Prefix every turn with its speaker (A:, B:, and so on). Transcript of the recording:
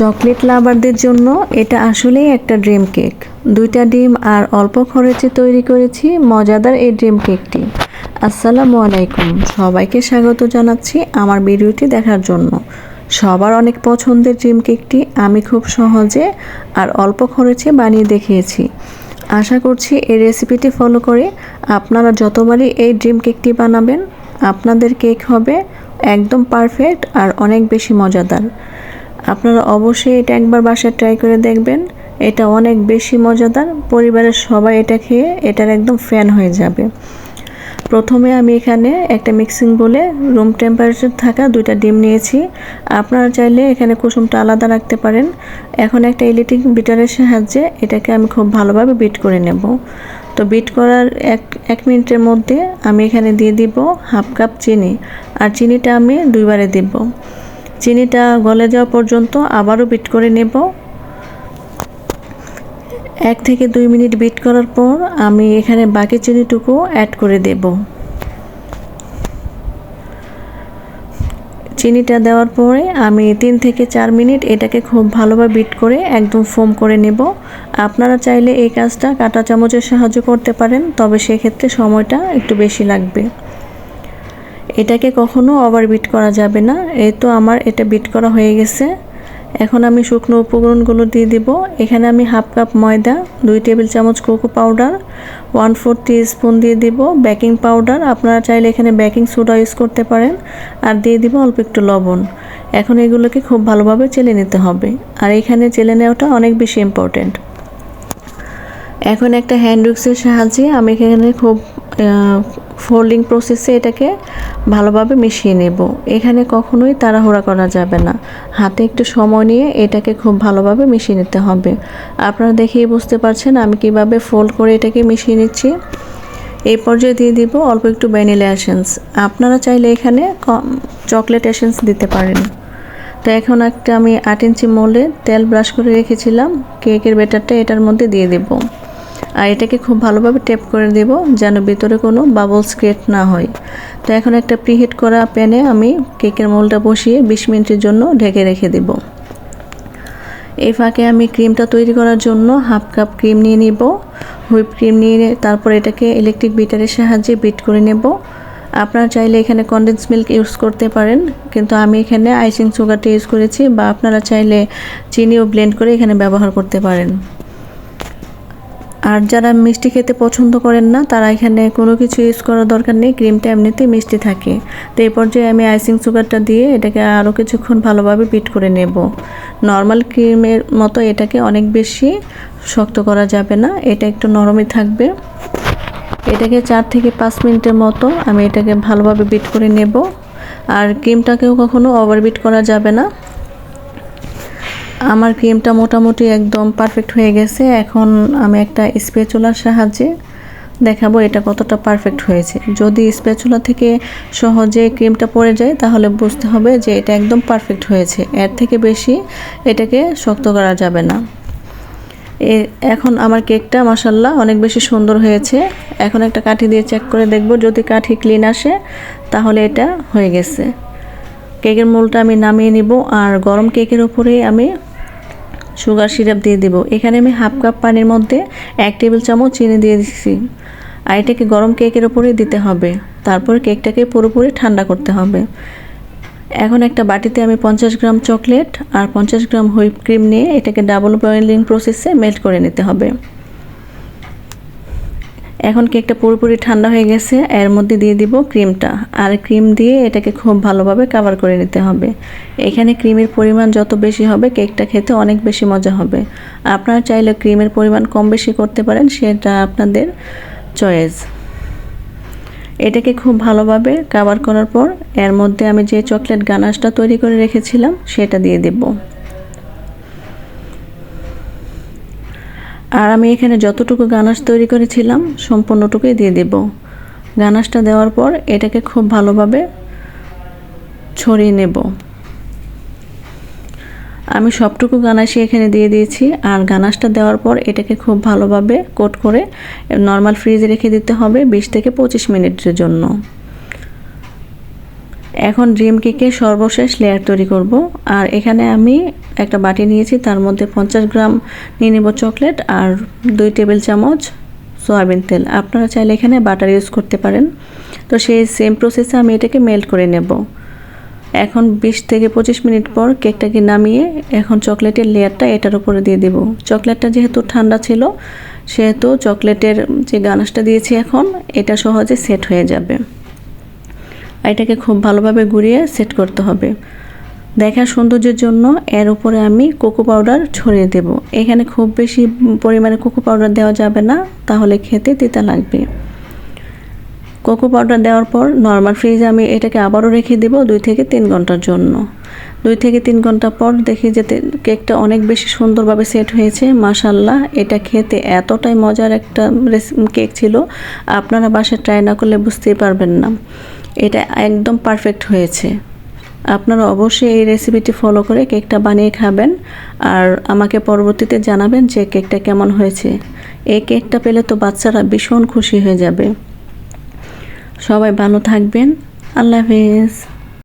A: Chocolate লাভারদের জন্য এটা আসলেই একটা ড্রিম কেক। দুইটা ডিম আর অল্প খরচে তৈরি করেছি মজাদার এই ড্রিম কেকটি। আসসালামু আলাইকুম। সবাইকে স্বাগত জানাচ্ছি আমার ভিডিওটি দেখার জন্য। সবার অনেক পছন্দের ড্রিম কেকটি আমি খুব সহজে আর অল্প খরচে বানিয়ে দেখিয়েছি। আশা করছি এই রেসিপিটি ফলো করে আপনারা যতবারই এই ড্রিম কেকটি বানাবেন, আপনাদের কেক হবে একদম পারফেক্ট আর অনেক বেশি মজাদার। আপনারা অবশ্যই এটা একবার বাসায় ট্রাই করে দেখবেন। এটা অনেক বেশি মজাদার। পরিবারের সবাই এটা খেয়ে এটার একদম ফ্যান হয়ে যাবে। প্রথমে আমি এখানে একটা মিক্সিং বলে রুম টেম্পারেচার থাকা দুইটা ডিম নিয়েছি। আপনারা চাইলে এখানে কুসুমটা আলাদা রাখতে পারেন। এখন একটা ইলেকট্রিক বিটারের সাহায্যে এটাকে আমি খুব ভালোভাবে বিট করে নেব। তো বিট করার এক এক মিনিটের মধ্যে আমি এখানে দিয়ে দিব হাফ কাপ চিনি। আর চিনিটা আমি দুইবারে দিব। চিনিটা গলে যাওয়া পর্যন্ত আবারও বিট করে নেব। এক থেকে দুই মিনিট বিট করার পর আমি এখানে বাকি চিনিটুকু অ্যাড করে দেব। চিনিটা দেওয়ার পরে আমি তিন থেকে চার মিনিট এটাকে খুব ভালোভাবে বিট করে একদম ফোম করে নেব। আপনারা চাইলে এই কাজটা কাঁটা চামচের সাহায্য করতে পারেন, তবে সেক্ষেত্রে সময়টা একটু বেশি লাগবে। এটাকে কখনো ওভার বিট করা যাবে না। এই তো আমার এটা বিট করা হয়ে গেছে। এখন আমি শুকনো উপকরণগুলো দিয়ে দিব। এখানে আমি হাফ কাপ ময়দা, দুই টেবিল চামচ cocoa powder one four spoon দিয়ে দিব বেকিং পাউডার আপনারা চাইলে এখানে বেকিং সোডা ইউজ করতে পারেন। আর দিয়ে দিব অল্প একটু লবণ। এখন এগুলোকে খুব ভালোভাবে চেলে নিতে হবে। আর এখানে চেলে নেওয়াটা অনেক বেশি ইম্পর্টেন্ট এখন একটা হ্যান্ড উইক্সের সাহায্যে আমি এখানে খুব ফোল্ডিং প্রসেসে এটাকে ভালোভাবে মিশিয়ে নেব। এখানে কখনোই তাড়াহুড়া করা যাবে না। হাতে একটু সময় নিয়ে এটাকে খুব ভালোভাবে মিশিয়ে নিতে হবে। আপনারা দেখেই বুঝতে পারছেন আমি কীভাবে ফোল্ড করে এটাকে মিশিয়ে নিচ্ছি। এই পর্যায়ে দিয়ে দিব অল্প একটু ভ্যানিলা এসেন্স আপনারা চাইলে এখানে চকলেট এসেন্স দিতে পারেন। তো এখন একটা আমি আট ইঞ্চি মোলে তেল ব্রাশ করে রেখেছিলাম। কেকের বেটারটা এটার মধ্যে দিয়ে দেবো। আর এটাকে খুব ভালোভাবে টেপ করে দেব যেন ভিতরে কোনো বাবলস ক্রিয়েট না হয়। তো এখন একটা প্রিহিট করা প্যানে আমি কেকের মোলটা বসিয়ে বিশ মিনিটের জন্য ঢেকে রেখে দেব। এই ফাঁকে আমি ক্রিমটা তৈরি করার জন্য হাফ কাপ ক্রিম নিয়ে নিব। হুইপ ক্রিম নিয়ে তারপর এটাকে ইলেকট্রিক বিটারের সাহায্যে বিট করে নেব। আপনারা চাইলে এখানে কন্ডেন্স মিল্ক ইউজ করতে পারেন, কিন্তু আমি এখানে আইসিং সুগারটা ইউজ করেছি বা আপনারা চাইলে চিনিও ব্লেন্ড করে এখানে ব্যবহার করতে পারেন। আর যারা মিষ্টি খেতে পছন্দ করেন না, তারা এখানে কোনো কিছু ইউজ করার দরকার নেই ক্রিমটা এমনিতেই মিষ্টি থাকে। তো এই পর্যায়ে আমি আইসিং সুগারটা দিয়ে এটাকে আরও কিছুক্ষণ ভালোভাবে বিট করে নেব। নর্মাল ক্রিমের মতো এটাকে অনেক বেশি শক্ত করা যাবে না, এটা একটু নরমই থাকবে। এটাকে চার থেকে পাঁচ মিনিটের মতো আমি এটাকে ভালোভাবে বিট করে নেব। আর ক্রিমটাকেও কখনো ওভারবিট করা যাবে না। আমার ক্রিমটা মোটামুটি একদম পারফেক্ট হয়ে গেছে। এখন আমি একটা স্পেচুলার সাহায্যে দেখাবো এটা কতটা পারফেক্ট হয়েছে। যদি স্পেচুলা থেকে সহজে ক্রিমটা পড়ে যায়, তাহলে বুঝতে হবে যে এটা একদম পারফেক্ট হয়েছে। এর থেকে বেশি এটাকে শক্ত করা যাবে না। এখন আমার কেকটা মাসাল্লাহ অনেক বেশি সুন্দর হয়েছে। এখন একটা কাঠি দিয়ে চেক করে দেখব। যদি কাঠি ক্লিন আসে, তাহলে এটা হয়ে গেছে। কেকের মোলটা আমি নামিয়ে নিব। আর গরম কেকের উপরে আমি সুগার সিরাপ দিয়ে দেব। এখানে আমি হাফ কাপ পানির মধ্যে এক টেবিল চামচ চিনি দিয়ে দিচ্ছি আর এটাকে গরম কেকের ওপরে দিতে হবে। তারপর কেকটাকে পুরোপুরি ঠান্ডা করতে হবে। এখন একটা বাটিতে আমি পঞ্চাশ গ্রাম চকলেট আর পঞ্চাশ গ্রাম হুইপ ক্রিম নিয়ে এটাকে ডাবল বয়েলিং প্রসেসে মেল্ট করে নিতে হবে। এখন কেকটা পুরোপুরি ঠান্ডা হয়ে গেছে, এর মধ্যে দিয়ে দিব ক্রিমটা। আর ক্রিম দিয়ে এটাকে খুব ভালোভাবে কাভার করে নিতে হবে। এখানে ক্রিমের পরিমাণ যত বেশি হবে, কেকটা খেতে অনেক বেশি মজা হবে। আপনারা চাইলে ক্রিমের পরিমাণ কম বেশি করতে পারেন, সেটা আপনাদের চয়েস। এটাকে খুব ভালোভাবে কাভার করার পর, এর মধ্যে আমি যে চকলেট গানাশটা তৈরি করে রেখেছিলাম, সেটা দিয়ে দেবো। আর আমি এখানে যতটুকু গানাশ তৈরি করেছিলাম, সম্পূর্ণটুকুই দিয়ে দেব। গানাশটা দেওয়ার পর এটাকে খুব ভালোভাবে ছড়িয়ে নেব। আমি সবটুকু গানাশি এখানে দিয়ে দিয়েছি, আর গানাশটা দেওয়ার পর এটাকে খুব ভালোভাবে কোট করে নর্মাল ফ্রিজে রেখে দিতে হবে বিশ থেকে পঁচিশ মিনিটের জন্য। এখন ড্রিম কেকের সর্বশেষ লেয়ার তৈরি করব। আর এখানে আমি একটা বাটি নিয়েছি, তার মধ্যে পঞ্চাশ গ্রাম নিয়ে নেব চকলেট আর দুই টেবিল চামচ সয়াবিন তেল। আপনারা চাইলে এখানে বাটার ইউজ করতে পারেন। তো সেই সেম প্রসেসে আমি এটাকে মেল্ট করে নেব। এখন বিশ থেকে পঁচিশ মিনিট পর কেকটাকে নামিয়ে এখন চকলেটের লেয়ারটা এটার উপরে দিয়ে দেব। চকলেটটা যেহেতু ঠান্ডা ছিল, সেহেতু চকলেটের যে গানাশটা দিয়েছি এখন, এটা সহজে সেট হয়ে যাবে। এটাকে খুব ভালোভাবে ঘুরিয়ে সেট করতে হবে। দেখার সৌন্দর্যের জন্য এর উপরে আমি কোকো পাউডার ছড়িয়ে দেব। এখানে খুব বেশি পরিমাণে কোকো পাউডার দেওয়া যাবে না, তাহলে খেতে তিতা লাগবে। কোকো পাউডার দেওয়ার পর নর্মাল ফ্রিজে আমি এটাকে আবারও রেখে দেব দুই থেকে তিন ঘণ্টার জন্য। দুই থেকে তিন ঘণ্টা পর দেখি যে কেকটা অনেক বেশি সুন্দরভাবে সেট হয়েছে। মাসাল্লাহ এটা খেতে এতটাই মজার একটা কেক ছিল। আপনারা বাসায় ট্রাই না করলে বুঝতেই পারবেন না। এটা একদম পারফেক্ট হয়েছে। আপনারা অবশ্যই এই রেসিপিটি ফলো করে কেকটা বানিয়ে খাবেন আর আমাকে পরবর্তীতে জানাবেন যে কেকটা কেমন হয়েছে। এই কেকটা পেলে তো বাচ্চারা ভীষণ খুশি হয়ে যাবে। সবাই ভালো থাকবেন। আল্লাহ হাফিজ।